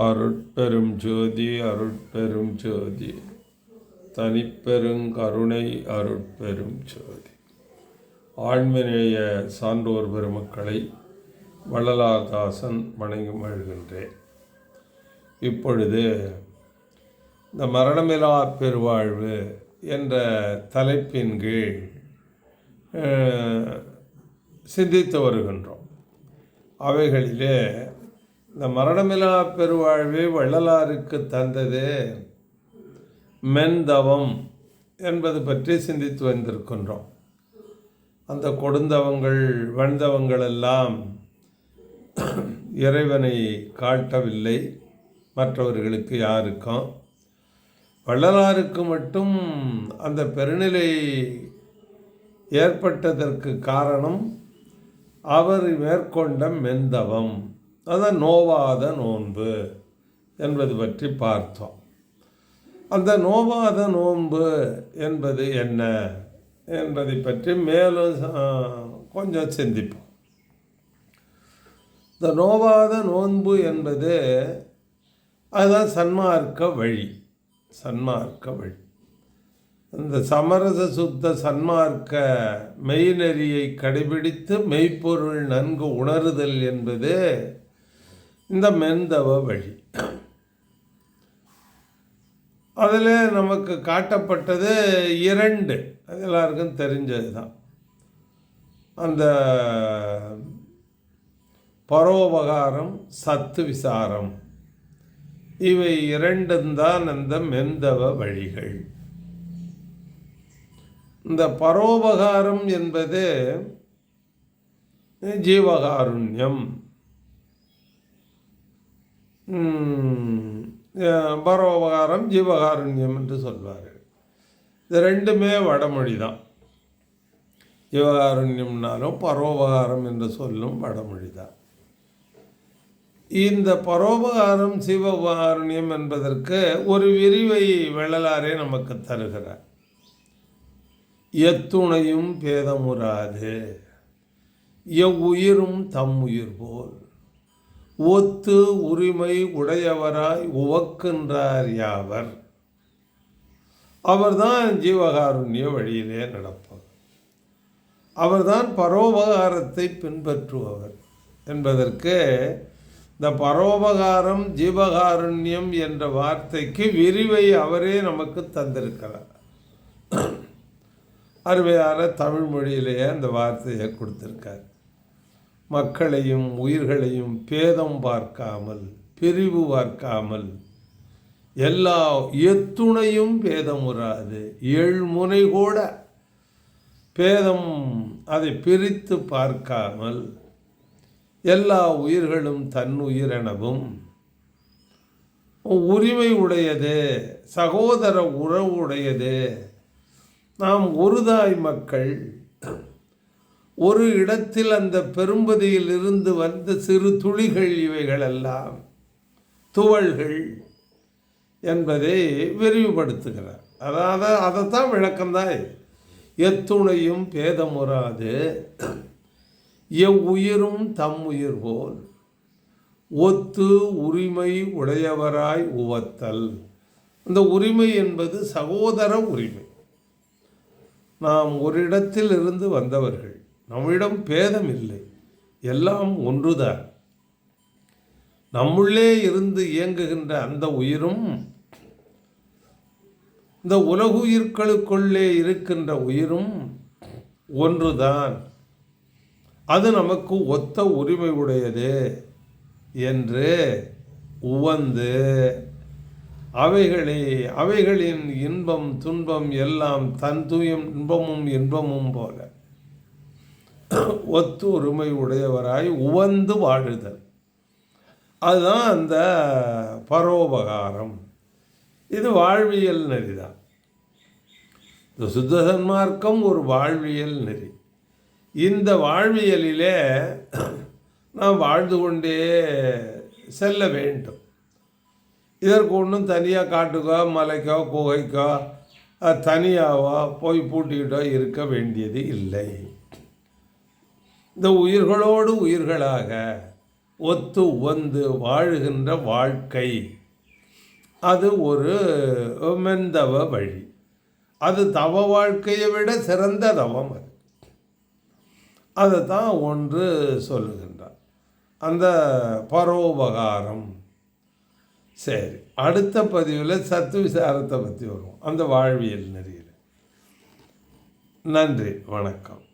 அருட்பெரும் ஜோதி அருட்பெரும் ஜோதி. தனிப்பெருங்கருணை அருட்பெரும் ஜோதி. ஆண்மநேய சான்றோர் பெருமக்களை வள்ளலாதாசன் வணங்கி மழ்கின்றேன் இப்பொழுது இந்த மரணமிலா பெருவாழ்வு என்ற தலைப்பின் கீழ் சிந்தித்து வருகின்றோம். அவைகளிலே இந்த மரணமிலா பெருவாழ்வை வள்ளலாருக்கு தந்தது மென்தவம் என்பது பற்றி சிந்தித்து வந்திருக்கின்றோம். அந்த கொடுந்தவங்கள் வந்தவங்கள் எல்லாம் இறைவனை காட்டவில்லை. மற்றவர்களுக்கு யாருக்கும் வள்ளலாருக்கு மட்டும் அந்த பெருநிலை ஏற்பட்டதற்கு காரணம் அவர் மேற்கொண்ட மெந்தவம் அதான் நோவாத நோன்பு என்பது பற்றி பார்த்தோம். அந்த நோவாத நோன்பு என்பது என்ன என்பதை பற்றி மேலும் கொஞ்சம் சிந்திப்போம். இந்த நோவாத நோன்பு என்பது அதுதான் சன்மார்க்க வழி சன்மார்க்க வழி. இந்த சமரச சுத்த சன்மார்க்க மெய்நெறியை கடைபிடித்து மெய்ப்பொருள் நன்கு உணருதல் என்பது இந்த மெந்தவ வழி. அதில் நமக்கு காட்டப்பட்டது இரண்டு. அது எல்லாருக்கும் தெரிஞ்சது தான் அந்த பரோபகாரம் சத்து விசாரம். இவை இரண்டும் தான் அந்த மெந்தவ வழிகள். இந்த பரோபகாரம் என்பது ஜீவகாருண்யம். பரோபகாரம் ஜீவகாருண்யம் என்று சொல்வார்கள். இது ரெண்டுமே வடமொழி தான். ஜீவகாருண்யம்னாலும் பரோபகாரம் என்று சொல்லும் வடமொழி தான். இந்த பரோபகாரம் சிவபகாருண்யம் என்பதற்கு ஒரு விரிவை வள்ளலாரே நமக்கு தருகிறார். எத்துணையும் பேதமுறாது. எவ்வுயிரும் தம் உயிர் போல். ஒத்து உரிமை உடையவராய் உவக்கின்றார் யாவர்? அவர்தான் ஜீவகாருண்ய வழியிலே நடப்பவர். அவர்தான் பரோபகாரத்தை பின்பற்றுபவர். என்பதற்கு இந்த பரோபகாரம் ஜீவகாருண்யம் என்ற வார்த்தைக்கு விரிவை அவரே நமக்கு தந்திருக்கிறார். அருமையான தமிழ் மொழியிலேயே அந்த வார்த்தையை கொடுத்துருக்கார். மக்களையும் உயிர்களையும் பேதம் பார்க்காமல் பிரிவு பார்க்காமல் எல்லா எத்துணையும் பேதமுறாது ஏழ்முனை கூட பேதம் அதை பிரித்து பார்க்காமல் எல்லா உயிர்களும் தன் உயிரெனவும் உரிமை உடையது சகோதர உறவு உடையது நாம் ஒருதாய் மக்கள் ஒரு இடத்தில் அந்த பெரும்பதியில் இருந்து வந்த சிறு துளிகள் இவைகள் எல்லாம் துவள்கள் என்பதை விரிவுபடுத்துகிறார். அதாவது அதைத்தான் விளக்கம்தான் எத்துணையும் பேதமுறாது எவ்வுயிரும் தம் உயிர் போல். ஒத்து உரிமை உடையவராய் உவத்தல். இந்த உரிமை என்பது சகோதர உரிமை. நாம் ஒரு இடத்தில் இருந்து வந்தவர்கள். நம்மிடம் பேதம் இல்லை எல்லாம் ஒன்றுதான். நம்முள்ளே இருந்து இயங்குகின்ற அந்த உயிரும் இந்த உலகுயிர்களுக்குள்ளே இருக்கின்ற உயிரும் ஒன்றுதான். அது நமக்கு ஒத்த உரிமை உடையது என்று உவந்து அவைகளே அவைகளின் இன்பம் துன்பம் எல்லாம் தன் தூயம் இன்பமும் இன்பமும் போல. ஒத்து உரிமை உடையவராய் உவந்து வாழுதல். அதுதான் அந்த பரோபகாரம். இது வாழ்வியல் நெறிதான் இந்த சுத்த சன்மார்க்கம் ஒரு வாழ்வியல் நெறி. இந்த வாழ்வியலிலே நாம் வாழ்ந்து கொண்டே செல்ல வேண்டும். இதற்கு ஒன்றும் தனியாக காட்டுக்கோ மலைக்கோ குகைக்கோ தனியாவோ போய் பூட்டிக்கிட்டோ இருக்க வேண்டியது இல்லை. இந்த உயிர்களோடு உயிர்களாக ஒத்து வந்து வாழுகின்ற வாழ்க்கை. அது ஒரு மெந்தவ வழி. அது தவ வாழ்க்கையை விட சிறந்த தவம் அது. அதை தான் ஒன்று சொல்லுகின்றார். அந்த பரோபகாரம். சரி அடுத்த பதிவில் சத்து விசாரத்தை பற்றி வருவோம். அந்த வாழ்வியல் நெறியில். நன்றி வணக்கம்.